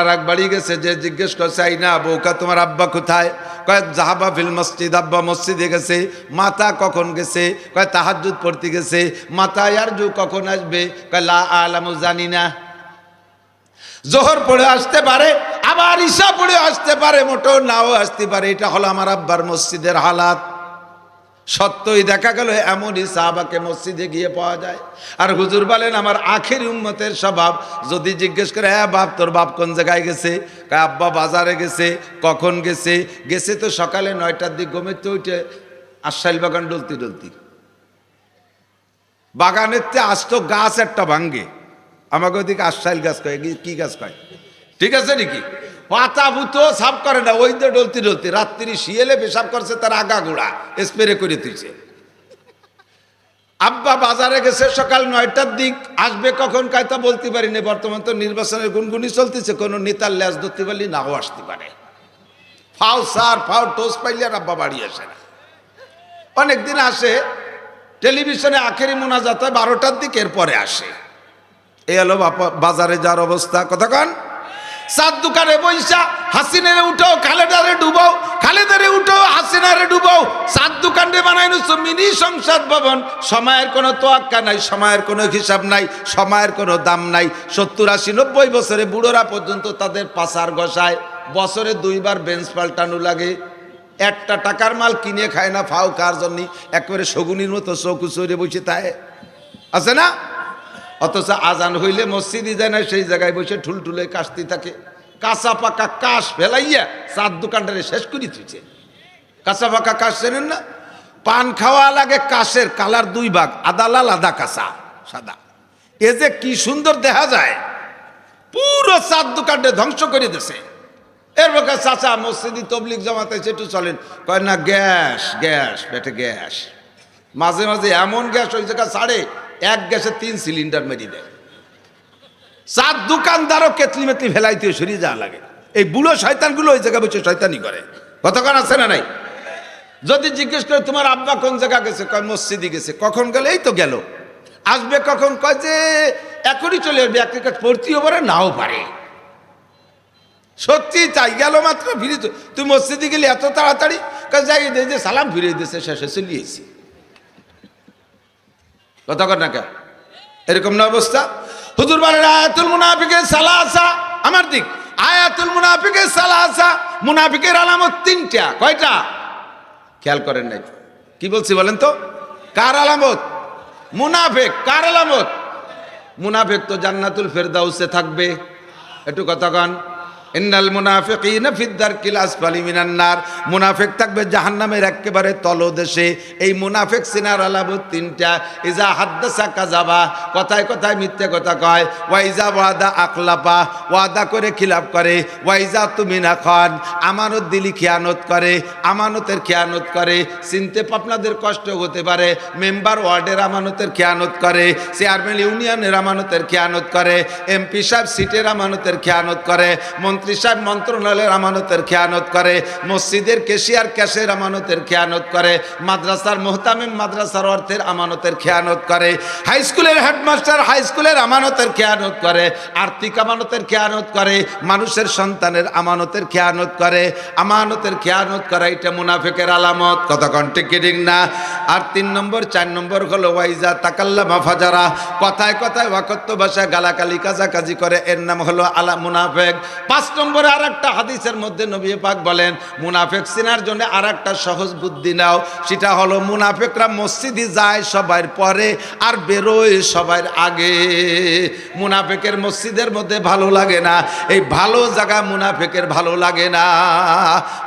আর এক বাড়ি গেছে, যে জিজ্ঞেস করছে আই না বউকা, তোমার আব্বা কোথায়? কয়েক জাহাবা ফিল মসজিদ, আব্বা মসজিদে গেছে। মাতা কখন গেছে? কয় তাহাজুদ পড়তে গেছে। মাতা আর জু কখন আসবে? কয়, লা আলামু, জানি না। জোহর পড়ে আসতে পারে, আবার ঈশা পড়ে আসতে পারে, মোটেও নাও আসতে পারে। এটা হলো আমার আব্বার মসজিদের হালাত। সত্যই দেখা গেল এমনই সাহাবাকে মসজিদে গিয়ে পাওয়া যায়। আর হুজুর বলেন, আমার আখের উম্মতের স্বভাব যদি জিজ্ঞেস করে হ্যাঁ বাপ, তোর বাপ কোন জায়গায় গেছে? আব্বা বাজারে গেছে? কখন গেছে? গেছে তো সকালে নয়টার দিক গমেতে উঠে আশাইল বাগান ডলতি ডলতি। বাগানের তে আস্ত গাছ একটা ভাঙ্গে। আমাকে ওদিকে আশাইল গাছ কয়, কি গাছ কয়? ঠিক আছে নাকি? পাতা ভূত সাফ করে না, ওই তো ডলতি ডলতি, রাত্রি শিয়েলে পেশাব করছে তার আগা গোড়া, স্প্রে করে তুইছে আব্বা বাজারে গেছে সকাল নয়টার দিক, আসবে কখন কায়তা বলতে পারি না, বর্তমান তো নির্বাচনের গুনগুনি চলতেছে, কোনো নেতার ল্যাস ধরতে পারলি নাও আসতে পারে। ফাও সার, ফাও টোস পাইলে আর আব্বা বাড়ি আসে না। অনেকদিন আসে, টেলিভিশনে আখেরি মোনাজাত হয় বারোটার দিক, এরপরে আসে। এই হলো বাজারে যার অবস্থা কতক্ষণ সাত দোকানে বৈশা, হাসিনারে উঠো খালেদারে ডুবাও, খালেদারে উঠো হাসিনারে ডুবাও। সাত দোকানে বানাই নিছো মিনি সংসদ ভবন। সময়ের কোনো তোয়াক্কা নাই, সময়ের কোনো হিসাব নাই, সময়ের কোনো দাম নাই। সত্তর আশি নব্বই বছরে বুড়োরা পর্যন্ত তাদের পাশার গসায় বছরে দুইবার বেঞ্চ পাল্টানো লাগে। একটা টাকার মাল কিনে খায় না, ফাও কার জন্য? একেবারে শগুনির মতো চৌকু চড়ে বসে তাই আছে না? অথচ আজান হইলে মসজিদে যায় না, সেই জায়গায় বসে ঠুলঠুলে কাশতে থাকে। কাঁচা পাকা কাশ ফেলাইয়া চার দোকানটারে শেষ করে তুইছে কাঁচা পাকা কাশ চেনেন না? পান খাওয়া লাগে কাশের কালার দুই ভাগ, আদা, লাল, আদা, কাঁচা, সাদা। এ যে কি সুন্দর দেখা যায়। পুরো চার দোকানটা ধ্বংস করে দিছে। এর বকে চাচা মসজিদি তবলিক জামাতে সেটু চলেন। কয়, না, গ্যাস গ্যাস পেটে গ্যাস। মাঝে মাঝে এমন গ্যাস ওই জায়গা ছাড়ে এক গ্যাসে তিন সিলিন্ডার মেরি দেয়। চার দোকানদারও কেতলি মেতলি ফেলাইতে সরিয়ে যাওয়া লাগে। এই বুড়ো শয়তানগুলো ওই জায়গায় বসে শয়তানি করে। কতক্ষণ আছে না নাই? যদি জিজ্ঞেস করে, তোমার আব্বা কোন জায়গা গেছে? কয়, মসজিদে গেছে। কখন গেলে এই তো গেল। আসবে কখন? কয় যে, এখনই চলে আসবে। এক কাজ পড়তেও পারে, নাও পারে। সত্যি তাই গেল মাত্র, ফিরে তুই মসজিদে গেলি এত তাড়াতাড়ি? কাজ যাই যে সালাম ফিরে দিয়েছে, শেষে চলিয়েছি কথা কর না কে এরকম না অবস্থা? হুজুর বলেন আয়াতুল মুনাফিকের সালা আসা আমার দিক, আয়াতুল মুনাফিকের সালা আসা মুনাফিকের আলামত তিনটা। কয়টা? খেয়াল করেন নাই। কি বলছি বলেন তো? কার আলামত? মুনাফেক, কার আলামত? মুনাফেক তো জান্নাতুল ফেরদাউসে থাকবে। একটু কথা কন। ইন্নাল মুনাফিকিনা ফিদ্দার কিলাস ফালি মিনান নার। মুনাফিক থাকবে জাহান্নামের একেবারে তলদেশে। এই মুনাফিক সিনার আলামত তিনটা। ইজা হাদ্দাসা কাজাবা কথায় কথায় মিথ্যে কথা কয়। ওয়াইজা ওয়াদা আকলাপা ওয়াদা করে খিলাফ করে। ওয়াইজা তুমিনা খান, আমানত দিলি খেয়ানত করে, আমানতের খেয়ানত করে। চিনতে আপনাদের কষ্ট হতে পারে। মেম্বার ওয়ার্ডের আমানতের খেয়ানত করে, চেয়ারম্যান ইউনিয়নের আমানতের খেয়ানত করে, এমপি সাহেব সিটের আমানতের খেয়ানত করে, মন্ত্রী সাহেব মন্ত্রণালয়ের আমানতের খেয়ানত করে, মসজিদের কেশিয়ার ক্যাশের আমানতের খেয়ানত করে, মাদ্রাসার মোহতামিম মাদ্রাসার অর্থের আমানতের খেয়ানত করে, হাই স্কুলের হেডমাস্টার হাই স্কুলের আমানতের খেয়ানত করে, আর্থিক আমানতের খেয়ানত করে, মানুষের সন্তানের আমানতের খেয়ানত করে, আমানতের খেয়ানত করা এটা মুনাফেকের আলামত। কতক্ষণ টিকিটিং না? আর তিন নম্বর, চার নম্বর হলো ওয়াইজা তাকাল্লা মাফাজারা কথায় কথায় ওয়াকত্ব ভাষায় গালাকালি কাজাকাজি করে, এর নাম হলো আলা মুনাফেক। পাঁচ নম্বরে আর একটা হাদিসের মধ্যে নবী পাক বলেন, মুনাফেক চিনার জন্য আর একটা সহজ বুদ্ধি নাও। সেটা হলো মুনাফেকরা মসজিদে যায় সবার পরে আর বেরোয় সবার আগে। মুনাফেকের মসজিদের মধ্যে ভালো লাগে না। এই ভালো জায়গা মুনাফেকের ভালো লাগে না।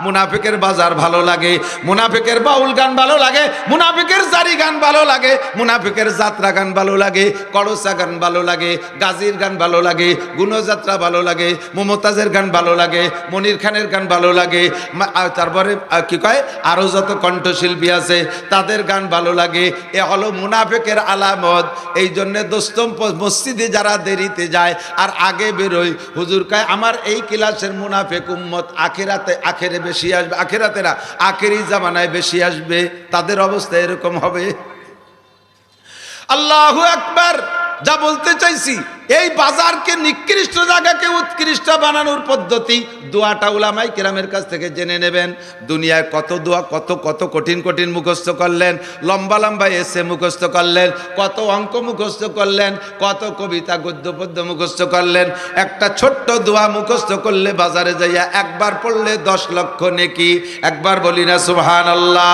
মুনাফেকের বাজার ভালো লাগে। মুনাফেকের বাউল গান ভালো লাগে। মুনাফেকের জারি গান ভালো লাগে। মুনাফেকের যাত্রা গান ভালো লাগে। করসা গান ভালো লাগে। গাজীর গান ভালো লাগে। গুণযাত্রা ভালো লাগে। মমতাজের গান ভালো লাগে, মনির খানের গান ভালো লাগে তারপরে কি কয় আরও যত কণ্ঠশিল্পী আছে, তাদের গান ভালো লাগে। এ হলো মুনাফেকের আলামত। এই জন্যে দোস্তম মসজিদে যারা দেরিতে যায় আর আগে বেরোয়, হুজুর কয়, আমার এই ক্লাসের মুনাফেক উম্মত আখেরাতে, আখেরে বেশি আসবে, আখেরাতে না, আখেরি জামানায় বেশি আসবে। তাদের অবস্থা এরকম হবে? আল্লাহু আকবার, যা বলতে চাইছি এই বাজারকে নিকৃষ্ট জায়গাকে উৎকৃষ্ট বানানোর পদ্ধতি দোয়াটা উলামাই কেরামের কাছ থেকে জেনে নেবেন। দুনিয়ায় কত দোয়া, কত কত কঠিন কঠিন মুখস্থ করলেন, লম্বা লম্বা এসে মুখস্থ করলেন, কত অঙ্ক মুখস্থ করলেন, কত কবিতা, গদ্য, পদ্য মুখস্থ করলেন। একটা ছোট্ট দোয়া মুখস্থ করলে বাজারে যাইয়া একবার পড়লে দশ লক্ষ নেকি। একবার বলি না সুবহান আল্লাহ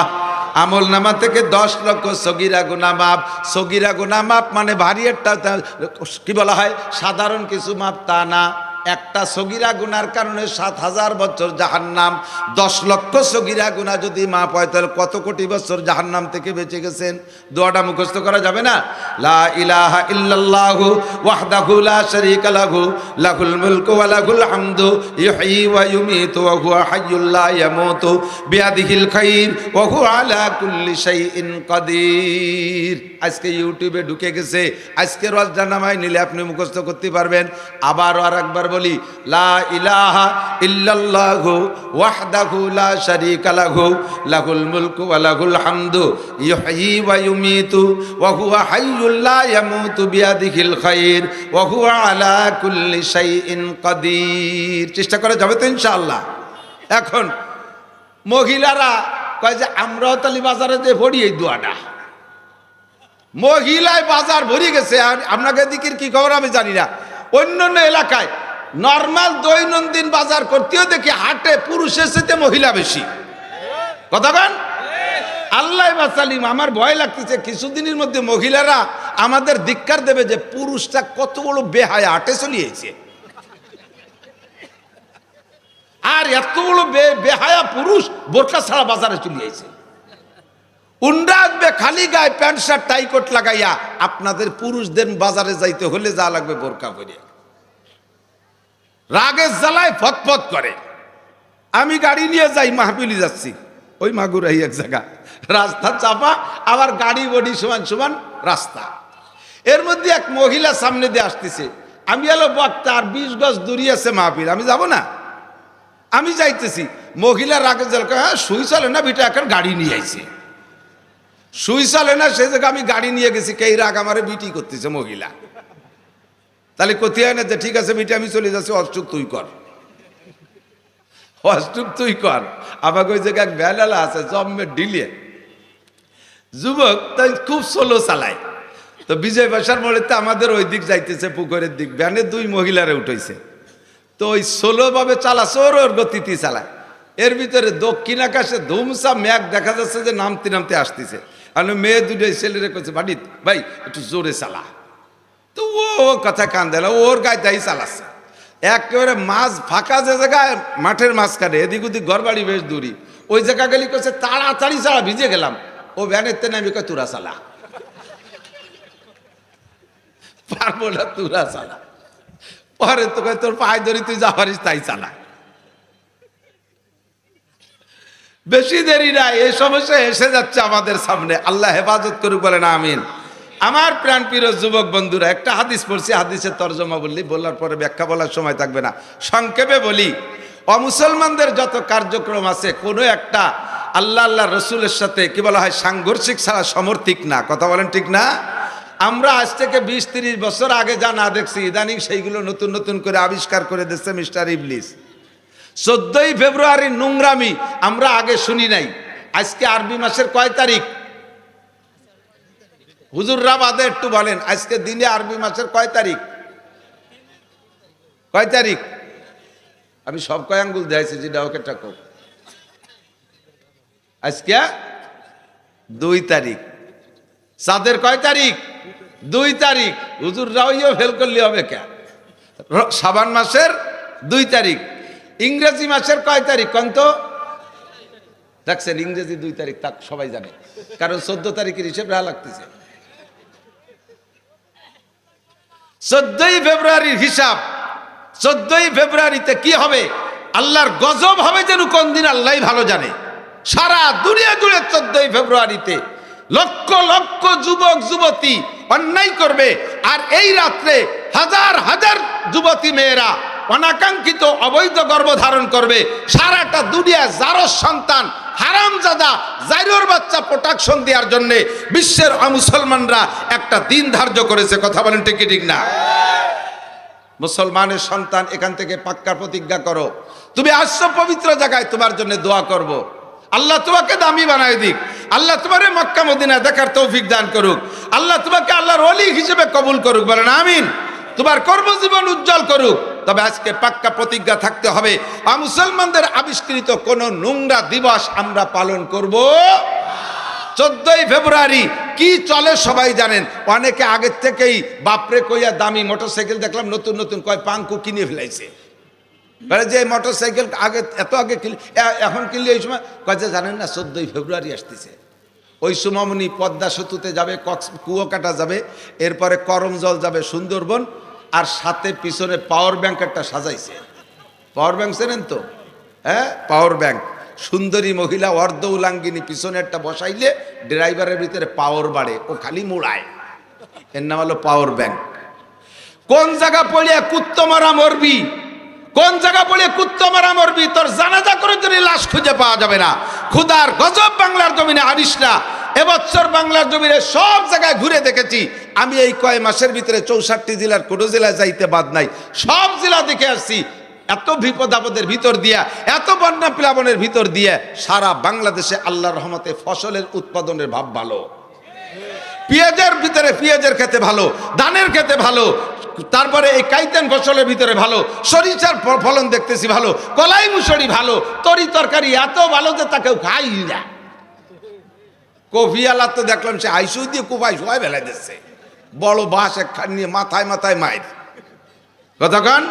আমল নামা থেকে দশ লক্ষ সগিরা গুনা মাপ সগিরা গুনা মাপ মানে ভারী একটা, কি বলা হয়? সাধারণ কিছু মাপ তা না। একটা সগিরা গুনার কারণে সাত হাজার বছর জাহান্নাম, দশ লক্ষ সগিরা গুনা যদি মা পায় তাহলে কত কোটি বছর জাহান্নাম থেকে বেঁচে গেছেন? দোয়াটা মুখস্থ করা যাবে না? লা ইলাহা ইল্লাল্লাহু ওয়াহদাহু লা শারীকা লাহু, লাহুল মুলকু ওয়া লাহুল হামদু ইহয়ী ওয়া ইউমীতু ওয়া হুয়া হাইয়্যুল লা ইয়ামুতু বিয়াদিহিল খাইর ওয়া হুয়া আলা কুল্লি শাইইন কাদির। আজকে ইউটিউবে ঢুকে গেছে, আজকে রজদা নামায় নিলে আপনি মুখস্থ করতে পারবেন। আবার আর একবার বলি, লা হামদু চেষ্টা করে যাবে তো ইনশাআল্লাহ। এখন মহিলারা কয় যে, আমরাও তালি বাজারে যে ভরি এই দোয়াটা। মহিলায় বাজার ভরি গেছে, আর আপনাকে দিকের কি খবর আমি জানি না। অন্য অন্য এলাকায় নর্মাল দৈনন্দিন বাজার করতেও দেখি হাটে পুরুষের সাথে মহিলা বেশি। কথা কেন? আল্লাহ বাসালিম আমার ভয় লাগতেছে, কিছুদিনের মধ্যে মহিলারা আমাদের ধিক্কার দেবে যে পুরুষটা কত বড় বেহায়, হাটে চলিয়েছে আর এত বড় বেহায়া পুরুষ বোরকা ছাড়া বাজারে চলিয়েছে উন্ডা খালি গায়ে প্যান্ট, শার্ট, টাই কোট লাগাইয়া আপনাদের পুরুষদের বাজারে যাইতে হলে যা লাগবে বোরকা করে রাগের জ্বালায় ফতফত করে। আমি গাড়ি নিয়ে যাই মাহফিলি যাচ্ছি। ওই মাগুরাই এক জায়গা। রাস্তা চাপা আবার গাড়ি বডি সমান সমান রাস্তা। এর মধ্যে এক মহিলা সামনে দিয়ে আসতেছে। আমি এলো বক্তা আর বিশ গজ দূরি আছে মাহফিল আমি যাব না? আমি যাইতেছি। মহিলা রাগের কয়, হ্যাঁ সুই চলে না বিটা এখন গাড়ি নিয়ে আইছে। সুই চলে না সে জায়গায় আমি গাড়ি নিয়ে গেছি কে রাগ আমারে বিটি করতেছে মহিলা? তাহলে কোথায় না যে, ঠিক আছে মিটে আমি চলে যাচ্ছি অষ্টুক তুই কর। অষ্টুক তুই কর। আমাকে ওই জায়গায় ভ্যানালা আছে জম্মে ডিলে যুবক, তাই খুব স্লো চালায়। তো বিজয় বাসার মোড়েতে আমাদের ওই দিক যাইতেছে, পুকুরের দিক। ভ্যানে দুই মহিলারে উঠেছে তো ওই ভাবে চালাচ্ছে ওর ওর গতিতে চালায়। এর ভিতরে দক্ষিণ আকাশে ধুমসা মেঘ দেখা যাচ্ছে যে, নামতে নামতে আসতেছে। আর মেয়ে দুটোই ছেলেরে করছে বাড়ি ভাই, একটু জোরে চালা। তো ও কথা কান না, ওর গায়ে তাই চালাচ্ছে। একেবারে মাছ ফাঁকা যে জায়গায় মাঠের মাঝখানে এদিক ওদিক ঘর বাড়ি বেশ দূরি ওই জায়গা গেলি করছে তাড়াতাড়ি চালা ভিজে গেলাম। ও ভ্যানের তে নামি কয় তুরা চালা। পারব না তুরা চালা। পরে তো কয় তোর পায়ে ধরি তুই যা পারিস তাই চালা। বেশি দেরি নাই এই সমস্যা এসে যাচ্ছে আমাদের সামনে। আল্লাহ হেফাজত করুক বলেন আমিন। আমার প্রাণ প্রিয় যুবক বন্ধুরা, একটা হাদিস পড়ছি, হাদিসের তর্জমা বললি, বলার পরে ব্যাখ্যা বলার সময় থাকবে না। সংক্ষেপে বলি, অমুসলমানদের যত কার্যক্রম আছে, কোনো একটা আল্লাহ আল্লাহ রসুলের সাথে কি বলা হয়, সাংঘর্ষিক ছাড়া সমর্থিক না। কথা বলেন ঠিক না? আমরা আজ থেকে বিশ তিরিশ বছর আগে যা না দেখছি, ইদানিং সেইগুলো নতুন নতুন করে আবিষ্কার করে দিচ্ছে মিস্টার ইবলিস। চোদ্দই ফেব্রুয়ারি নোংরামি আমরা আগে শুনি নাই। আজকে আরবি মাসের কয় তারিখ? হুজুররা বাদে একটু বলেন, আজকে দিনে আরবি মাসের কয় তারিখ? কয় তারিখ? আমি সব কয় আঙ্গুল দিয়েছি যেটা ওকে টাকো আজকে দুই তারিখ। চাঁদের কয় তারিখ? দুই তারিখ। হুজুররাও ফেল করলে হবে কে? সাবান মাসের দুই তারিখ। ইংরেজি মাসের কয় তারিখ কোন তো? দেখছেন, ইংরেজি দুই তারিখ, তা সবাই জানে। কারণ চোদ্দ তারিখের হিসেব রাহা লাগতেছে। চোদ্দই ফেব্রুয়ারির হিসাব। চোদ্দই ফেব্রুয়ারিতে কি হবে? আল্লাহর গজব হবে যেন কোন দিন আল্লাহ ভালো জানে। সারা দুনিয়া জুড়ে চোদ্দই ফেব্রুয়ারিতে লক্ষ লক্ষ যুবক, যুবতী অন্যায় করবে। আর এই রাত্রে হাজার হাজার যুবতী মেয়েরা অনাকাঙ্ক্ষিত অবৈধ গর্ভধারণ করবে। সারাটা দুনিয়া যারো সন্তান, হারামজাদা, জাইরোর বাচ্চা প্রোটাকশন দেওয়ার জন্য বিশ্বের মুসলমানরা একটা দিন ধার্য করেছে। কথা বলেন ঠিক কি, ঠিক না? মুসলমানের সন্তান এখান থেকে পাক্কা প্রতিজ্ঞা করো। তুমি আসছো পবিত্র জায়গায়, তোমার জন্য দোয়া করব। আল্লাহ তোমাকে দামি বানায় দিক। আল্লাহ তোমারে মক্কা মদিনা দেখার তৌফিক দান করুক। আল্লাহ তোমাকে আল্লাহর অলি হিসেবে কবুল করুক। বলেন আমিন। তোমার কর্মজীবন উজ্জ্বল করুক। তবে আজকে পাক্কা প্রতিজ্ঞা থাকতে হবে। আর মুসলমানদের আবিষ্কৃত কোন নোংরা দিবস আমরা পালন করব? চোদ্দই ফেব্রুয়ারি কি চলে সবাই জানেন। অনেকে আগের থেকেই বাপরে কইয়া দামি মোটরসাইকেল দেখলাম, নতুন নতুন কয় পাঙ্কু কিনে ফেলাইছে। বলে যে মোটর সাইকেল আগে, এত আগে কিনলে এখন কিনলে এই সময় যে জানেন না, চোদ্দই ফেব্রুয়ারি আসতেছে। ওই সুমামনি পদ্মা সেতুতে যাবে, কক্স, কুয়োকাটা যাবে, এরপরে করমজল যাবে সুন্দরবন আর সাথে পিছনে পাওয়ার ব্যাংক একটা সাজাইছে। পাওয়ার ব্যাংক চেনেন তো? হ্যাঁ? পাওয়ার ব্যাংক সুন্দরী মহিলা অর্ধ উলাঙ্গিনী পিছনে একটা বসাইলে ড্রাইভারের ভিতরে পাওয়ার বাড়ে, ও খালি মোড়ায়। এর নাম হলো পাওয়ার ব্যাংক কোন জায়গা পড়িয়া কুত্তমারা মরবি? কোন জায়গা বলে কুত্ত মারা মরবি? তোর জানাজা করে যদি লাশ খুঁজে পাওয়া যাবে না। খুদার গজব বাংলার জমিনে আনিস না। এবছর বাংলার জমিনে সব জায়গায় ঘুরে দেখেছি। আমি এই কয় মাসের ভিতরে চৌষট্টি জেলার কোনো জেলায় যাইতে বাদ নাই। সব জেলা দেখে আসছি। এত বিপদ আপদের ভিতর দিয়া, এত বন্যা প্লাবনের ভিতর দিয়ে সারা বাংলাদেশে আল্লাহর রহমতে ফসলের উৎপাদনের ভাব ভালো। পেঁয়াজের ভিতরে পেঁয়াজের খেতে ভালো, ধানের খেতে ভালো তারপরে এই কাইতেন ফসলের ভিতরে ভালো, সরিষার ফলন দেখতেছি ভালো, কলাই মুসরি ভালো, তরি তরকারি এত ভালো যে তাকে খাই না। কফি আলা তো দেখলাম সে আইসু দিয়ে কুপাই সবাই বেলায় দিচ্ছে। বড় বাস একখান নিয়ে মাথায় মাথায় মায়ের কতক্ষণ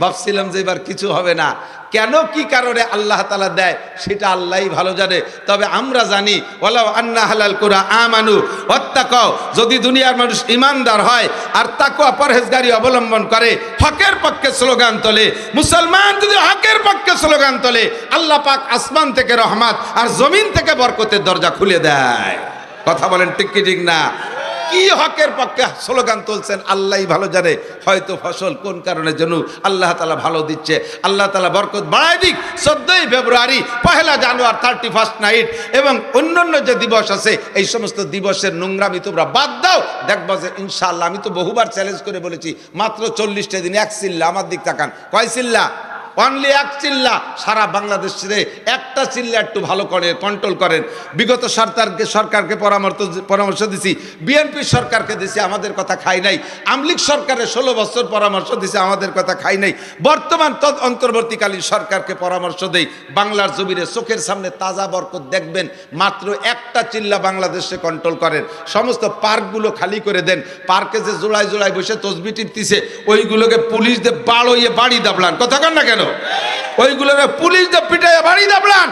ভাবছিলাম যে এবার কিছু হবে না। কেন কি কারণে আল্লাহ তালা দেয় সেটা আল্লাহই ভালো জানে। তবে আমরা জানি ওলাও আন্না হালাল কোরা আমানু অত্যাকাও যদি দুনিয়ার মানুষ ইমানদার হয় আর তাকুয়া পরহেজগারি অবলম্বন করে, হকের পক্ষে স্লোগান তোলে, মুসলমান যদি হকের পক্ষে স্লোগান তোলে, আল্লাহ পাক আসমান থেকে রহমাত আর জমিন থেকে বরকতের দরজা খুলে দেয়। কথা বলেন ঠিক কি ঠিক না? কি হকের পক্ষে স্লোগান তুলছেন? আল্লাহই ভালো জানে হয়তো ফসল কোন কারণে যেন আল্লাহ তালা ভালো দিচ্ছে। আল্লাহ তালা বরকত বাড়ায় দিক। চোদ্দই ফেব্রুয়ারি, পহেলা জানুয়ার থার্টি ফার্স্ট নাইট এবং অন্যান্য যে দিবস আছে, এই সমস্ত দিবসের নোংরামি তোমরা বাদ দাও। দেখব যে ইনশাল্লাহ আমি তো বহুবার চ্যালেঞ্জ করে বলেছি, মাত্র চল্লিশটা দিন, এক চিল্লা আমার দিক তাকান। কয় চিল্লা অনলি এক চিল্লা সারা বাংলাদেশে একটা চিল্লা একটু ভালো করে কন্ট্রোল করেন। বিগত সরকারকে সরকারকে পরামর্শ পরামর্শ দিছি। বিএনপি সরকারকে দিছি, আমাদের কথা খাই নাই। আমলিক সরকারের ষোলো বছর পরামর্শ দিছে, আমাদের কথা খাই নাই। বর্তমান তৎ অন্তর্বর্তীকালীন সরকারকে পরামর্শ দেই। বাংলার জমিরে চোখের সামনে তাজা বরকত দেখবেন। মাত্র একটা চিল্লা বাংলাদেশে কন্ট্রোল করেন। সমস্ত পার্কগুলো খালি করে দেন। পার্কে যে জোড়ায় জোড়ায় বসে তসবি টিপতিছে, ওইগুলোকে পুলিশ দিয়ে বাড়ইয়ে বাড়ি দাবলান কথা কন না কেন? ওইগুলোকে পুলিশ দিয়ে পিটাইয়া বাড়ি দাবলান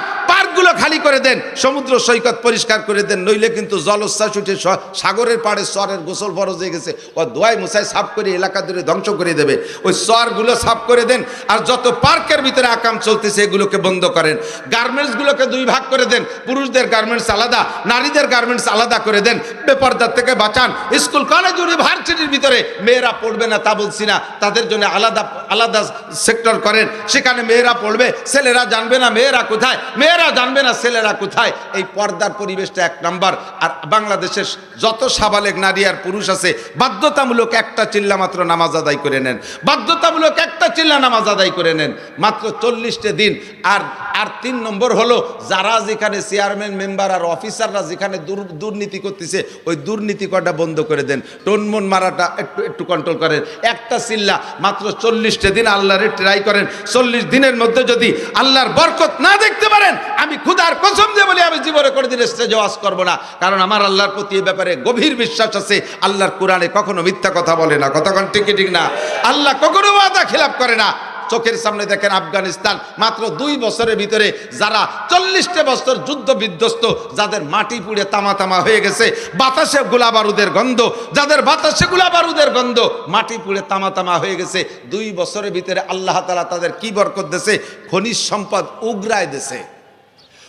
পার্কগুলো খালি করে দেন, সমুদ্র সৈকত পরিষ্কার করে দেন, নইলে কিন্তু জলোচ্ছ্বাস উঠে সাগরের পাড়ে চরের গোসল ফরজ হয়ে গেছে। ও দোয়াই মুসাই সাফ করে এলাকা ধরে ধ্বংস করে দেবে। ওই চরগুলো সাফ করে দেন, আর যত পার্কের ভিতরে আকাম চলতেছে এগুলোকে বন্ধ করেন। গার্মেন্টসগুলোকে দুই ভাগ করে দেন, পুরুষদের গার্মেন্টস আলাদা, নারীদের গার্মেন্টস আলাদা করে দেন। বেপরদার থেকে বাঁচান। স্কুল, কলেজ ইউনিভার্সিটির ভিতরে মেয়েরা পড়বে না তা বলছি না, তাদের জন্য আলাদা আলাদা সেক্টর করেন। সেখানে মেয়েরা পড়বে, ছেলেরা জানবে না মেয়েরা কোথায়। মেয়েরা জানবে না ছেলেরা কোথায়। এই পর্দার পরিবেশটা এক নাম্বার। আর বাংলাদেশের যত সাবালেক নারী আর পুরুষ আছে, বাধ্যতামূলক একটা চিল্লা মাত্র নামাজ আদায় করে নেন। বাধ্যতামূলক একটা চিল্লা নামাজ আদায় করে নেন। মাত্র চল্লিশটা দিন। আর আর তিন নম্বর হলো, যারা যেখানে চেয়ারম্যান, মেম্বার আর অফিসাররা যেখানে দুর্নীতি করতেছে, ওই দুর্নীতি করাটা বন্ধ করে দেন। টনমন মারাটা একটু একটু কন্ট্রোল করেন। একটা চিল্লা মাত্র চল্লিশটা দিন আল্লাহরে ট্রাই করেন। চল্লিশ দিনের মধ্যে যদি আল্লাহর বরকত না দেখতে পারেন, আমি খুদার কসম যে বলি, আমি জীবনে করে দিন স্টেজে ওয়াজ করব না। কারণ আমার আল্লাহর প্রতি এই ব্যাপারে গভীর বিশ্বাস আছে। আল্লাহর কোরআনে কখনো মিথ্যা কথা বলে না। কতক্ষণ ঠিক কি ঠিক না? আল্লাহ কখনো ওয়াদা খেলাপ করে না। চোখের সামনে দেখেন আফগানিস্তান, মাত্র দুই বছরের ভিতরে যারা চল্লিশটা বছর যুদ্ধ বিধ্বস্ত, যাদের মাটি পুড়ে তামা তামা হয়ে গেছে, বাতাসে গোলা বারুদের গন্ধ, যাদের বাতাসে গোলা বারুদের গন্ধ, মাটি পুড়ে তামা তামা হয়ে গেছে, দুই বছরের ভিতরে আল্লাহ তালা তাদের কি বরকত দেশে খনিজ সম্পদ উগরায় দেশে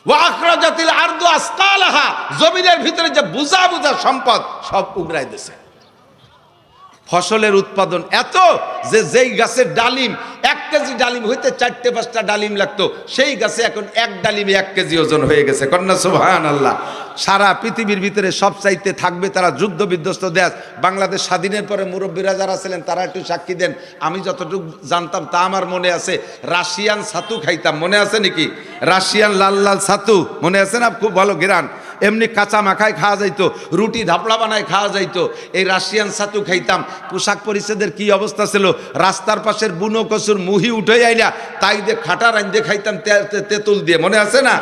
ওয়াখরাজাতিল আরদু আসকালাহা। জমিনের ভিতরে যে বুঝা বুঝা সম্পদ সব উগড়াই দেশে ফসলের উৎপাদন এত যে যেই গাছের ডালিম, এক কেজি ডালিম হইতে চারটে পাঁচটা ডালিম লাগতো, সেই গাছে এখন এক ডালিমে এক কেজি ওজন হয়ে গেছে। কন্যা সুবহান আল্লাহ সারা পৃথিবীর ভিতরে সব চাইতে থাকবে তারা যুদ্ধ বিধ্বস্ত দেশ। বাংলাদেশ স্বাধীনের পরে মুরব্বীরা যারা ছিলেন, তারা একটু সাক্ষী দেন। আমি যতটুকু জানতাম তা আমার মনে আছে। রাশিয়ান ছাতু খাইতাম, মনে আছে নাকি? রাশিয়ান লাল লাল ছাতু, মনে আছে না? খুব ভালো, গেরান। এমনি কাঁচা মাখায় খাওয়া যাইতো, রুটি ধাপড়া বানায় খাওয়া যাইতো। এই রাশিয়ান ছাতু খাইতাম, পোশাক পরিচ্ছেদের কি অবস্থা ছিল? রাস্তার পাশের বুনো কচুর মুহি উঠে আইলা, তাই দিয়ে খাটা রান্ধে খাইতাম তেঁতুল দিয়ে। মনে আছে না?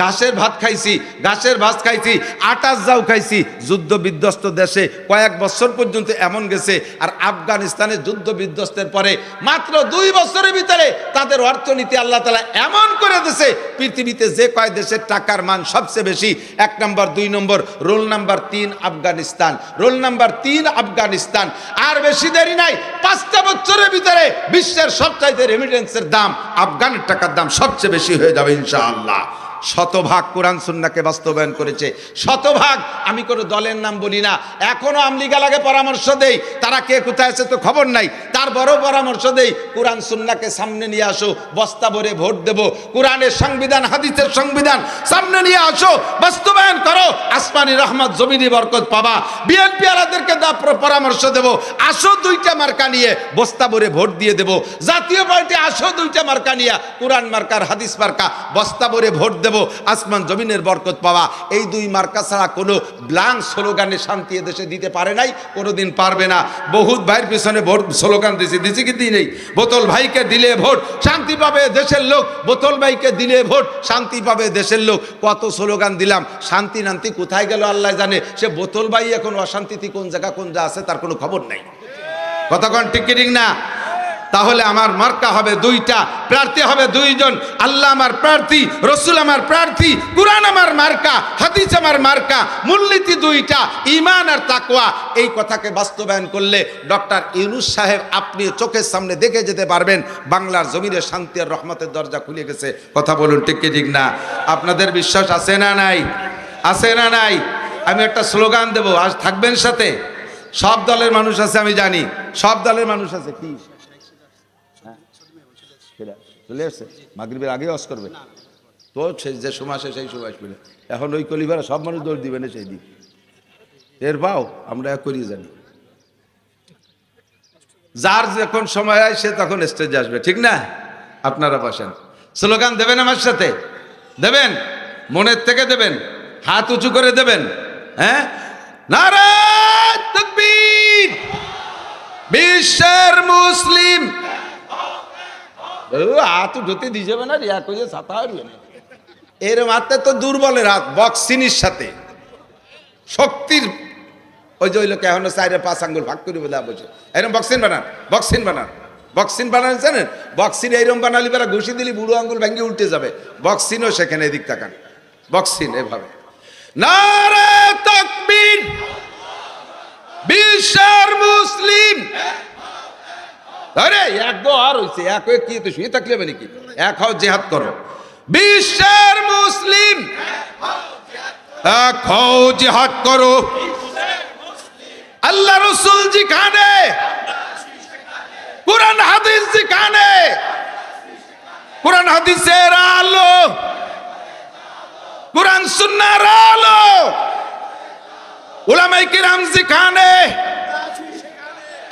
ঘাসের ভাত খাইছি, ঘাসের ভাত খাইছি আটাশ যাও খাইছি। যুদ্ধ বিধ্বস্ত দেশে কয়েক বছর পর্যন্ত এমন গেছে, আর আফগানিস্তানে যুদ্ধ বিধ্বস্তের পরে মাত্র দুই বছরের ভিতরে তাদের অর্থনীতি আল্লাহ তালা এমন করে দিয়েছে পৃথিবীতে যে কয় দেশের টাকার মান সবচেয়ে বেশি, এক নম্বর দুই নম্বর, রোল নাম্বার তিন আফগানিস্তান। রোল নাম্বার তিন আফগানিস্তান। আর বেশি দেরি নাই, পাঁচটা বছরের ভিতরে বিশ্বের সবচাইতে রেমিটেন্সের দাম আফগানের টাকার দাম সবচেয়ে বেশি হয়ে যাবে ইনশাআল্লাহ। শতভাগ কোরআন সুন্নাকে বাস্তবায়ন করেছে। শতভাগ, আমি কোনো দলের নাম বলি না। এখনও আমলিগালাকে পরামর্শ দেই। তারা কে কোথায় আছে তো খবর নাই। তার বড় পরামর্শ দেই, কোরআন সুন্নাকে সামনে নিয়ে আসো, বস্তা ভরে ভোট দেব। কোরআনের সংবিধান, হাদিসের সংবিধান সামনে নিয়ে আসো, বাস্তবায়ন করো, আসমানি রহমত, জমিনি বরকত পাবা। বিএনপি আলাদেরকে পরামর্শ দেব, আসো দুইটা মার্কা নিয়ে বস্তা ভরে ভোট দিয়ে দেব। জাতীয় পার্টি, আসো দুইটা মার্কা নিয়ে, কোরআন মার্কার, হাদিস মার্কা, বস্তা ভরে ভোট দেব, আসমান জমিনের বরকত পাওয়া এই দুই মার্কা ছাড়া কোনো ব্লাঙ্ক স্লোগানে শান্তি এদেশে দিতে পারে নাই, কোনোদিন পারবে না। বহুত ভাইয়ের পিছনে ভোট স্লোগান দিয়েছি দিছি দিছি কি দিই নেই? বোতল ভাইকে দিলে ভোট, শান্তি পাবে দেশের লোক। বোতল ভাইকে দিলে ভোট, শান্তি পাবে দেশের লোক। কত স্লোগান দিলাম, শান্তি নান্তি কোথায় গেল আল্লাহ জানে। সে বোতল ভাই এখন অশান্তিতে কোন জায়গা, কোন যা আছে, তার কোনো খবর নাই। কতক্ষণ টিকিটিং না? তাহলে আমার মার্কা হবে দুইটা। প্রার্থী হবে দুইজন। আল্লাহ আমার প্রার্থী, রসুল আমার প্রার্থী, কুরআন আমার মার্কা, হাদিস আমার মার্কা, মূলনীতি দুইটা ইমান আর তাকওয়া। এই কথাকে বাস্তবায়ন করলে ডক্টর ইউনুস সাহেব আপনি চোখের সামনে দেখে যেতে পারবেন, বাংলার জমিনে শান্তি আর রহমতের দরজা খুলে গেছে। কথা বলুন, ঠিক ঠিক না? আপনাদের বিশ্বাস আছে না নাই? আছে না নাই? আমি একটা স্লোগান দেবো, আজ থাকবেন সাথে? সব দলের মানুষ আছে, আমি জানি। সব দলের মানুষ আছে, কি? চলে আসছে মাগরিবের আগে অস করবে। তো সে যে সময় আসে সেই সময় আসবে। এখন ওই কলিভারা সব মানুষ দৌড় দিবে না সেই দিন। এর পাও, আমরা করিয়ে জানি। যার যখন সময় হয়, সে তখন স্টেজে আসবে। ঠিক না? আপনারা বসেন। স্লোগান দেবেন আমার সাথে? দেবেন? মনের থেকে দেবেন? হাত উঁচু করে দেবেন? হ্যাঁ? নারায় বিশ্বের মুসলিম হাত উঠতে দিয়ে যাবে না রিয়া করে ছাতা হারবে না। এর হাতে তো দুর্বলের হাত বক্সিনির সাথে। শক্তির, ওই যে ওই লোক এখনও চাইরে পাঁচ আঙ্গুল ভাগ করে বোধ বসে। এরকম বক্সিন বানান বক্সিন বানান। বক্সিন বানান, জানেন? বক্সিন এইরকম বানালি বেড়া ঘুষি দিলি, বুড়ো আঙ্গুল ভেঙে উল্টে যাবে। বক্সিনও সেখানে এদিক তাকান। বক্সিন এভাবে। নারে তকবীর! বিশ্বের মুসলিম! আরে, এক দো আর হইছে, এক হয়ে কি তো শুয়ে থাকলে নাকি? এক হও জেহাদ করো। বিশ্বের মুসলিম, এক হও জেহাদ করো। আল্লাহ রসুল যেখানে কোরআন হাদিস যেখানে কোরআন হাদিসের আলো, কোরআন সুন্নার আলো। উলামাই কিরাম যেখানে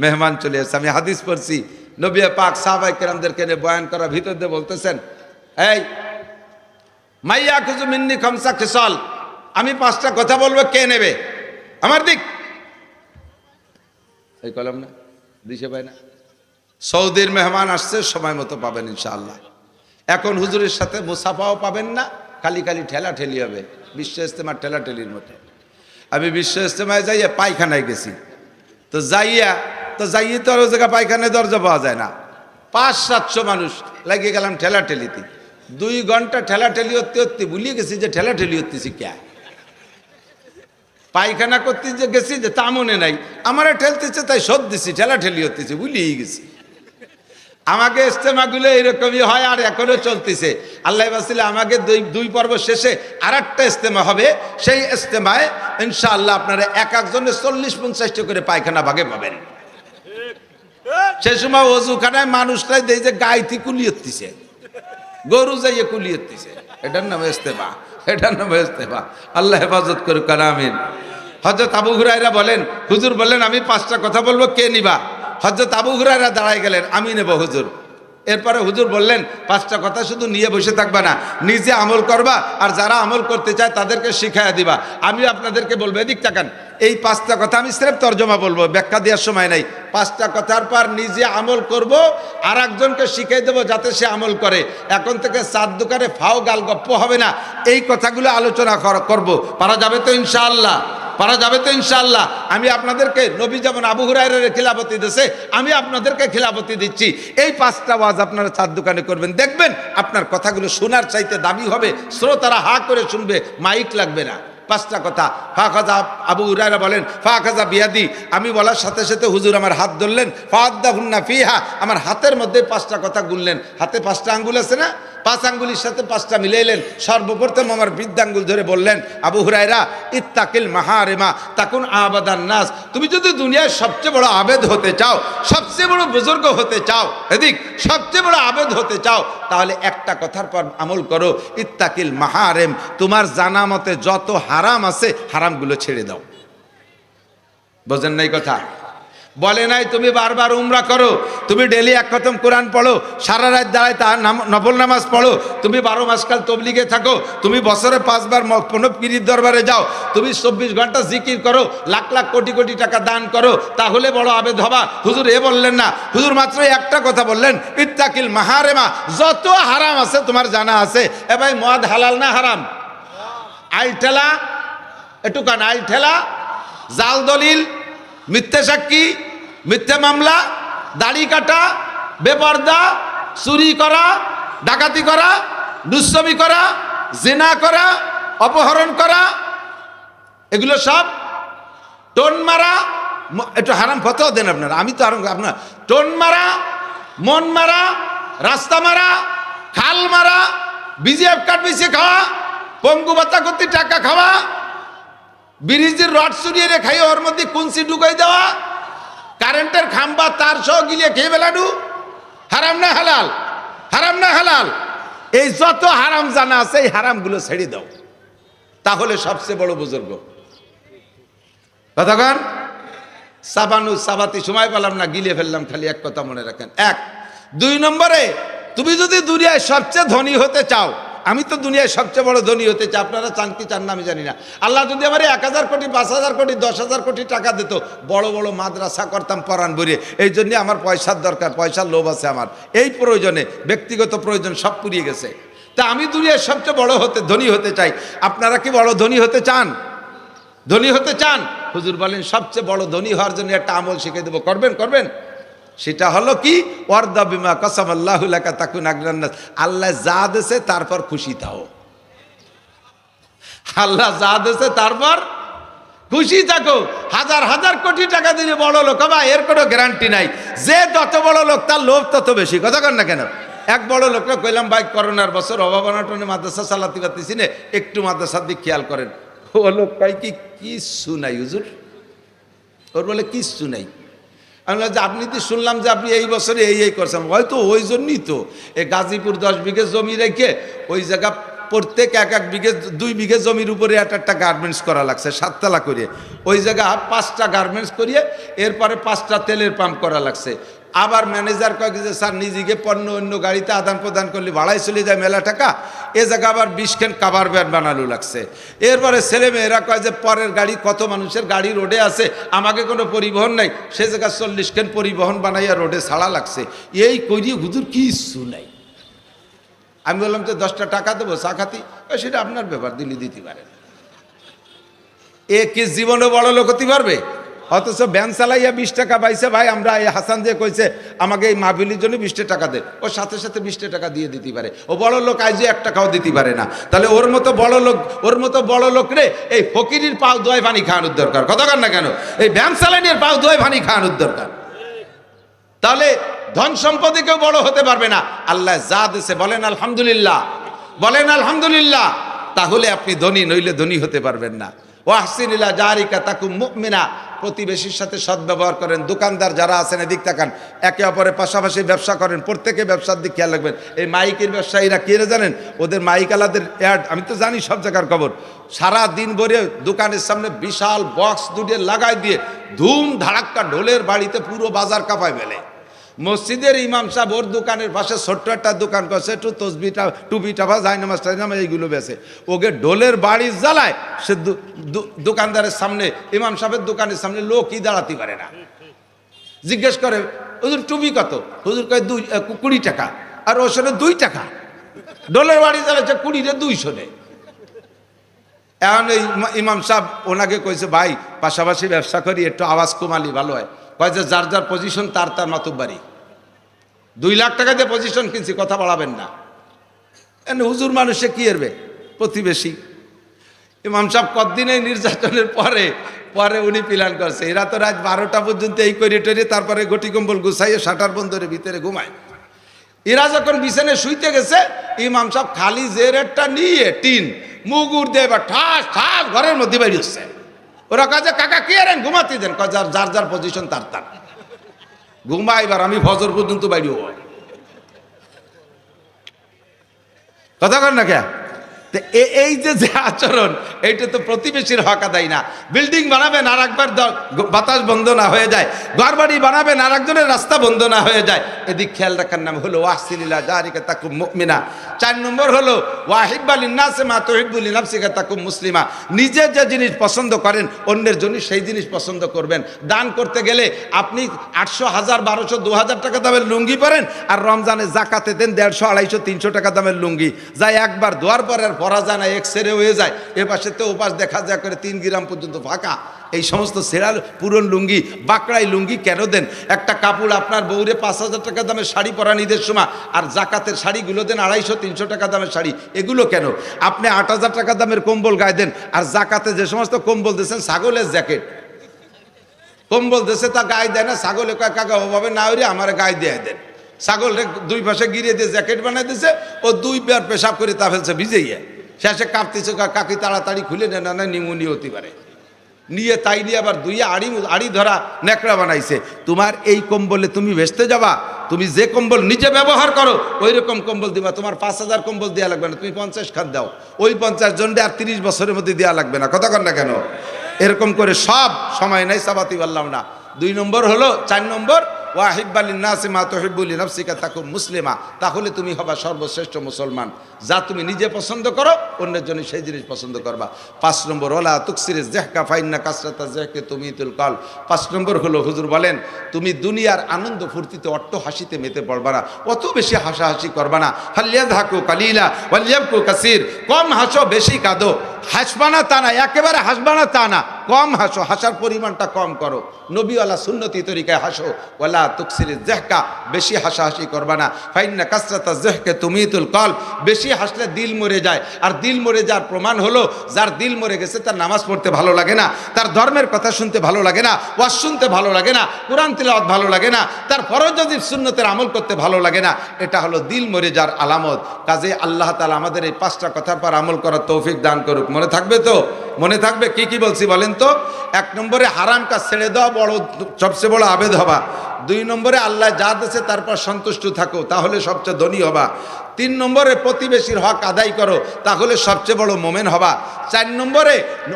মেহমান চলে এসে আমি হাদিস পড়ছি। নবী পাক সাহাবাই কেরামদেরকে নিয়ে বয়ান করা ভিতর দিয়ে বলতেছেন, এই, মাইয়া খুজু মিন্নি খামসা খেসল। আমি পাঁচটা কথা বলব, কে নেবে? আমার দিক। এই কলম না, দিশে পায় না। সৌদির মেহমান আসছে, সময় মতো পাবেন ইনশাআল্লাহ। এখন হুজুরের সাথে মুসাফাও পাবেন না, খালি খালি ঠেলা ঠেলি হবে। বিশ্ব ইস্তেমার ঠেলা ঠেলির মতো। আমি বিশ্ব ইস্তেমায় যাইয়া পায়খানায় গেছি। তো যাইয়া তো যাইয়ে তো আর জায়গা পায়খানায় দরজা পাওয়া যায় না। পাঁচ সাতশো মানুষ লাগিয়ে গেলাম ঠেলা ঠেলিতে দুই ঘণ্টা ঠেলা ঠেলি হতে হতে ভুলিয়ে গেছি যে ঠেলা ঠেলি হতেছি ক্যা পায়খানা করতে যে গেছি যে তা মনে নাই। আমার ঠেলতেছে, তাই শোধ দিছি ঠেলা ঠেলি হতেছে ভুলিয়ে গেছি। আমাকে ইস্তেমাগুলো এরকমই হয় আর এখনও চলতেছে। আল্লাহ বাসিলে আমাকে দুই দুই পর্ব শেষে আর একটা ইস্তেমা হবে। সেই ইস্তেমায় ইনশাআল্লাহ আপনারা এক একজনের চল্লিশ, পঞ্চাশটা করে পায়খানা ভাগে পাবেন। সে সময় অজুখানায় মানুষটাই দেয় যে গাইতি কুলিয়েছে গরু যাইয়ে কুলিয়েছে এটার নাম ইস্তেফা, এটার নাম ইস্তেফা। আল্লাহ হেফাজত করুক, আমিন। হজরত আবু হুরাইরা বলেন, হুজুর বলেন আমি পাঁচটা কথা বলব, কে নিবা? হজরত আবু হুরাইরা দাঁড়ায় গেলেন, আমি নেব, হুজুর। এরপরে হুজুর বললেন, পাঁচটা কথা শুধু নিয়ে বসে থাকবে না, নিজে আমল করবা, আর যারা আমল করতে চায় তাদেরকে শিখাইয়া দিবা। আমি আপনাদেরকে বলব, এদিক তাকান, এই পাঁচটা কথা আমি স্রেফ তর্জমা বলব, ব্যাখ্যা দেওয়ার সময় নাই। পাঁচটা কথার পর নিজে আমল করব আর একজনকে শিখিয়ে দেবো যাতে সে আমল করে। এখন থেকে চার দোকানে ফাও গাল গপ্প হবে না। এই কথাগুলো আলোচনা কর- করব। পারা যাবে তো ইনশাআল্লাহ। পারা যাবে তো ইনশাআল্লাহ। আমি আপনাদেরকে নবী যেমন আবু হুরাইরের খিলাফতি দিয়েছে আমি আপনাদেরকে খিলাফতি দিচ্ছি। এই পাঁচটা ওয়াজ আপনারা চার দোকানে করবেন। দেখবেন আপনার কথাগুলো শোনার চাইতে দাবি হবে, শ্রোতারা হা করে শুনবে, মাইক লাগবে না। পাঁচটা কথা, ফা খাজা আবু উরাইরা বলেন, ফা খাজা বিয়াদি। আমি বলার সাথে সাথে হুজুর আমার হাত ধরলেন ফাদ্দা হুন্না ফিহা। আমার হাতের মধ্যে পাঁচটা কথা গুনলেন। হাতে পাঁচটা আঙ্গুল আছে না? পাঁচ আঙ্গুলির সাথে পাঁচটা মিলাইলেন। সর্বপ্রথম আমার বৃদ্ধাঙ্গুল ধরে বললেন, আবু হুরাইরা ইত্তাকিল মাহারেমা, তাকুন আবাদান নাস। তুমি যদি দুনিয়ার সবচেয়ে বড় আবেদ হতে চাও, সবচেয়ে বড় বুজুর্গ হতে চাও, এদিক, সবচেয়ে বড় আবেদ হতে চাও, তাহলে একটা কথার পর আমল করো, ইত্তাকিল মাহারেম, তোমার জানা মতে যত হারাম আছে, হারামগুলো ছেড়ে দাও। বোঝেন নাই কথা? বলে নাই, তুমি বারবার উমরা করো, তুমি ডেলি এক খতম কোরআন পড়ো, সারা রাত দাঁড়ায় তার নাম, নফল নামাজ পড়ো, তুমি বারো মাসকাল তবলিগে থাকো, তুমি বছরে পাঁচবার কোনো পীরির দরবারে যাও, তুমি চব্বিশ ঘণ্টা জিকির করো, লাখ লাখ কোটি কোটি টাকা দান করো, তাহলে বড় আবেদ হবা। হুজুর এ বললেন না, হুজুর মাত্র একটা কথা বললেন, ইত্তাকিল মাহারেমা, যত হারাম আছে তোমার জানা আছে। এ ভাই, মদ হালাল না হারাম? আইল ঠেলা একটু কান আইল ঠেলা, জাল দলিল মিথ্যে সাক্ষী, মিথ্যে মামলা, দাড়ি কাটা, বেপর্দা, চুরি করা, ডাকাতি করা দুঃশ্রমী করা, জেনা করা, অপহরণ করা, এগুলো সব টোন মারা একটু হারাম ফতেও দেন আপনারা। আমি তো আরাম আপনার টোন মারা, মন মারা, রাস্তা মারা, খাল মারা, বিজিএফ কার্ড মিশিয়ে খাওয়া, পঙ্গু ভাতা করতে টাকা খাওয়া ব্রিজের রড চুরিয়ে রে খাই ওর মধ্যে কুঞ্চি ঢুকাই দেওয়া, কারেন্টের খাম্বা তার সহ গিলে খেয়ে বেলাডু। হারাম না হালাল? হারাম না হালাল? এই যত হারাম জানা আছে, এই হারামগুলো ছেড়ে দাও। তাহলে সবচেয়ে বড় বুজুর্গ। কতক্ষণ সাবানু সাবাতি, সময় পেলাম না গিলে ফেললাম, খালি এক কথা মনে রাখেন। এক, দুই নম্বরে, তুমি যদি দুনিয়ায় সবচেয়ে ধনী হতে চাও আমি তো দুনিয়ায় সবচেয়ে বড় ধনী হতে চাই। আপনারা কি চান না, আমি জানি না। আল্লাহ যদি আমার এক হাজার কোটি, পাঁচ হাজার কোটি, দশ হাজার কোটি টাকা দিত, বড় বড় মাদ্রাসা করতাম পরাণ ভরিয়ে এই জন্যে আমার পয়সার দরকার, পয়সার লোভ আছে আমার। এই প্রয়োজনে, ব্যক্তিগত প্রয়োজন সব পুড়িয়ে গেছে। তা আমি দুনিয়ায় সবচেয়ে বড় হতে, ধনী হতে চাই। আপনারা কি বড় ধনী হতে চান? ধনী হতে চান? হুজুর বলেন, সবচেয়ে বড় ধনী হওয়ার জন্য একটা আমল শিখে দেবো। করবেন করবেন? সেটা হলো কি? ওয়ার্দা বিমা কসম আল্লাহ তাকুন আগ্রান্নাস আল্লাহ যা দেছে তারপর খুশি থাও। আল্লাহ যা দেছে তারপর খুশি থাকো। হাজার হাজার কোটি টাকা দিলে বড় লোক। বা এর কোনো গ্যারান্টি নাই। যে যত বড় লোক, তার লোভ তত বেশি। কথা কর না কেন? এক বড় লোককে কইলাম, ভাই, করোনার বছর অভাব অনাটনে মাদ্রাসা চালাতে পারতেছি না। একটু মাদ্রাসার দিক খেয়াল করেন। ও লোক কয় কি, কিচ্ছু নাই হুজুর। ওর বলে কিচ্ছু নাই। আমি যে, আপনি তো শুনলাম যে আপনি এই বছরে এই এই করছেন। হয়তো ওই জন্যই তো। এই গাজীপুর দশ বিঘে জমি রেখে ওই জায়গা প্রত্যেক এক এক বিঘে, দুই বিঘে জমির উপরে একটা একটা গার্মেন্টস করা লাগছে, সাততলা করে। ওই জায়গা পাঁচটা গার্মেন্টস করিয়ে এরপরে পাঁচটা তেলের পাম্প করা লাগছে। আবার ম্যানেজার কয়েক যে, স্যার, নিজেকে পণ্য অন্য গাড়িতে আদান প্রদান করলে ভাড়ায় চলে যায় মেলা টাকা। এ জায়গা আবার বিশ খান কাবার ব্যাট বানালো লাগছে। এরপরে ছেলে মেয়েরা কয় যে, পরের গাড়ি কত মানুষের গাড়ি রোডে আছে, আমাকে কোনো পরিবহন নাই। সে জায়গা চল্লিশ খান পরিবহন বানাইয়া রোডে ছাড়া লাগছে। এই করিয়ে হুজুর কিচ্ছু নাই। আমি বললাম যে দশটা টাকা দেবো, চা খাতি? সেটা আপনার ব্যাপার, দিল্লি দিতে পারেন এ কি জীবনে বড় লোক হতে পারবে? অথচ ব্যান চালাইয়া বিশ টাকা পাইছে ভাই, আমরা এই হাসান দিয়ে কইছে, আমাকে এই মাহফিলির জন্য বিশটা টাকা দে। ও সাথে সাথে বিশটা টাকা দিয়ে দিতে পারে। ও বড় লোক আইজে এক টাকাও দিতে পারে না। তাহলে ওর মতো বড় লোক, ওর মতো বড় লোক রে, এই ফকিরির পাও দোয় পানি খাওয়ানোর দরকার। কর না কেন? এই ব্যান চালানির পাও দোয় পানি খাওয়ানোর দরকার। তাহলে ধন সম্পদে কেউ বড় হতে পারবে না। আল্লাহ যা দিছে বলেন, আলহামদুলিল্লাহ। বলেন, আলহামদুলিল্লাহ। তাহলে আপনি ধনী, নইলে ধনী হতে পারবেন না। ও আহসিনিল্লাহ জারিকা তাকু মুকমিনা প্রতিবেশীর সাথে সদ্ব্যবহার করেন। দোকানদার যারা আছেন, এদিক তাকান। একে অপরের পাশাপাশি ব্যবসা করেন। প্রত্যেকে ব্যবসার দিক খেয়াল রাখবেন। এই মাইকের ব্যবসায়ীরা কে জানেন? ওদের মাইকালাদের অ্যাড, আমি তো জানি সব জায়গার খবর। সারা দিন ভরে দোকানের সামনে বিশাল বক্স দুটে লাগাই দিয়ে ধুম ধাড়াক্কা ঢোলের বাড়িতে পুরো বাজার কাঁপায় ফেলে। মসজিদের ইমাম সাহেব ওর দোকানের পাশে ছোট্ট একটা দোকান করছে, একটু তসবিটা, টুপিটা বা জাইনামাজ টাইনামাজ এইগুলো বেছে। ওকে ঢোলের বাড়ি জ্বালায়, সে দোকানদারের সামনে, ইমাম সাহেবের দোকানের সামনে লোকই দাঁড়াতে পারে না। জিজ্ঞেস করে, হুজুর, টুপি কত? হুজুর কয়, দুই কুড়ি টাকা। আর ওর সাথে দুই টাকা। ডোলের বাড়ি জ্বালাচ্ছে কুড়িতে দুইশো নেই এখন এই ইমাম সাহেব ওনাকে কইছে, ভাই, পাশাপাশি ব্যবসা করি, একটু আওয়াজ কমালি, ভালো হয়। কয় যে, যার যার পজিশন তার তার মাতুব্বারি। দুই লাখ টাকা দিয়ে পজিশন কিনছি, কথা বাড়াবেন না। হুজুর মানুষে কি এরবে? প্রতিবেশী। ইমাম সাহেব কতদিন নির্যাতনের পরে পরে উনি প্ল্যান করছে। এরা তো রাত বারোটা পর্যন্ত এই করে টরে তারপরে গটি কম্বল গুছাইয়ে শাটার বন্ধরে ভিতরে ঘুমায়। এরা যখন বিছানে শুইতে গেছে, ইমাম সাহেব খালি যে রেটটা নিয়ে টিন, মুগুর দিয়ে এবার ঠাস ঠাস ঘরের মধ্যে বাইরে হচ্ছে ওরা কাজে কাকা, কে রেন ঘুমাতে দেন। যার যার যার পজিশন তার তার। ঘুমা এবার আমি ফজর পর্যন্ত বাইরে কথা কর না কে এই যে যে আচরণ, এইটা তো প্রতিবেশীর হক আদায় না। বিল্ডিং বানাবেন আর একবার বাতাস বন্ধ না হয়ে যায়। ঘর বাড়ি বানাবেন আর একজনের রাস্তা বন্ধ না হয়ে যায়। এদিক খেয়াল রাখার নাম হলো ওয়াসিলিল্লাহ জারিকা তাকুম মুমিনা। চার নম্বর হলো ওয়াহিব্বালিন নাসে মা তহিবুল নাফসিকা তাকুম মুসলিমা। নিজে যে জিনিস পছন্দ করেন, অন্যের জন্য সেই জিনিস পছন্দ করবেন। দান করতে গেলে আপনি আটশো হাজার, বারোশো, দু হাজার টাকা দামের লুঙ্গি পরেন, আর রমজানে জাকাতে দেন দেড়শো, আড়াইশো, তিনশো টাকা দামের লুঙ্গি। যাই একবার, দোয়ার পর আর পরা যায় না এক্সরে হয়ে যায়। এ পাশে তো ওপাশ দেখা যায় করে তিন গ্রাম পর্যন্ত ফাঁকা। এই সমস্ত সেরাল পুরন লুঙ্গি, বাকড়াই লুঙ্গি কেন দেন? একটা কাপড় আপনার বউরে পাঁচ হাজার টাকা দামের শাড়ি পরা ঈদের সময়, আর জাকাতের শাড়িগুলো দেন আড়াইশো, তিনশো টাকা দামের শাড়ি। এগুলো কেন? আপনি আট হাজার টাকা দামের কম্বল গায়ে দেন, আর জাকাতে যে সমস্ত কম্বল দিয়েছেন, ছাগলের জ্যাকেট। কম্বল দেশে তা গায়ে দেয় না, ছাগলে কয়, কাকা ওভাবে না হইলে আমার গায়ে দিয়ে দেন। ছাগল দুই পাশে গিরিয়ে দিয়ে জ্যাকেট বানাই দিছে ও দুই বার পেশাব করে তা ফেলছে, ভিজেইয়ে। শেষে কাঁপতেছে কাকি তাড়াতাড়ি খুলে নেন না নিমুনি হতে পারে। নিয়ে তাই নিয়ে আবার দুই আড়ি আড়ি ধরা নেকড়া বানাইছে। তোমার এই কম্বলে তুমি ভেস্তে যাবা, তুমি যে কম্বল নিজে ব্যবহার করো ওই রকম কম্বল দিবা। তোমার পাঁচ হাজার কম্বল দেওয়া লাগবে না, তুমি পঞ্চাশ খান দাও। ওই পঞ্চাশ জনকে আর তিরিশ বছরের মধ্যে দেওয়া লাগবে না। কথা কর না কেন? এরকম করে সব সময় নাই, সাবাতি পারলাম না। দুই নম্বর হলো, চার নম্বর ওয়াহিব্বালিন মা তহিবুলি নফসিকা তাকু মুসলিমা। তাহলে তুমি হবা সর্বশ্রেষ্ঠ মুসলমান। যা তুমি নিজে পছন্দ করো, অন্যের জন্য সেই জিনিস পছন্দ করবা। পাঁচ নম্বর, ওলা তুকসিরে জেহকা ফাইন্না কাসরাতা জেহকে তুমি তুল কল পাঁচ নম্বর হলো, হুজুর বলেন, তুমি দুনিয়ার আনন্দ ফুর্তিতে, অট্ট হাসিতে মেতে পড়বা না। অত বেশি হাসাহাসি করবা না। হাল্লিয়া ধাকু কালিলা ওয়াল্লিয়াবকু কাসির। কম হাসো, বেশি কাঁদো। হাসবানা তা না, একেবারে হাসবানা তা না। কম হাসো, হাসার পরিমাণটা কম করো। নবীওয়ালা সুন্নতি তরিকায় হাসো। ওয়ালা তুকসিরে জেহকা, বেশি হাসাহাসি করবা না। ফাইন্না কাসরাতা জেহকে তুমি তুল কল, বেশি হাসলে দিল মরে যায়। আর দিল মরে যাওয়ার প্রমাণ হলো, যার দিল মরে গেছে তার নামাজ পড়তে ভালো লাগে না, তার ধর্মের কথা শুনতে ভালো লাগে না, ওয়াজ শুনতে ভালো লাগে না, কোরআন তিলাওয়াত ভালো লাগে না, তার ফরজ সুন্নতের আমল করতে ভালো লাগে না, এটা হলো দিল মরে যাওয়ার আলামত। কাজে আল্লাহ তালা আমাদের এই পাঁচটা কথার পর আমল করার তৌফিক দান করুক। মনে থাকবে তো? মনে থাকবে? কি কি বলছি বলেন তো? এক নম্বরে হারাম কাজ ছেড়ে দেওয়া বড়, সবচেয়ে বড় আবেদ হবা দুই নম্বরে আল্লাহ যা দেশে তারপর সন্তুষ্ট থাকো তাহলে সবচেয়ে ধনী হবা। তিন নম্বরে প্রতিবেশীর হক আদায় করো, তাহলে সবচেয়ে বড় মোমেন হবা। চার নম্বরে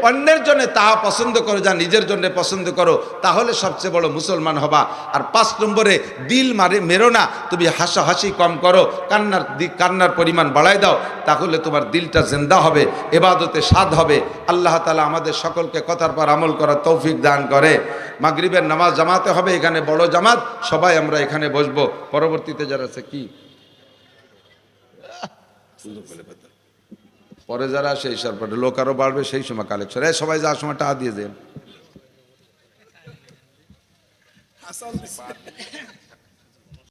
অন্যের জন্য তাহা পছন্দ করো যা নিজের জন্য পছন্দ করো, তাহলে সবচেয়ে বড় মুসলমান হবা। আর পাঁচ নম্বরে দিল মারে মেরো না, তুমি হাসাহাসি কম করো, কান্নার কান্নার পরিমাণ বাড়ায় দাও, তাহলে তোমার দিলটা জেন্দা হবে, এবাদতে স্বাদ হবে। আল্লাহ তালা আমাদের সকলকে কথার পর আমল করার তৌফিক দান করে। মাগরিবের নামাজ জামাতে হবে, এখানে বড় জামাত, সবাই আমরা এখানে বসবো। পরবর্তীতে যারা আছে কি? সুযোগ পেলে পেতেন পরে যারা সেই সরপাটে লোক আরও বাড়বে সেই সময় কালেকশন এ সবাই যাওয়ার সময় টাকা দিয়ে দেন।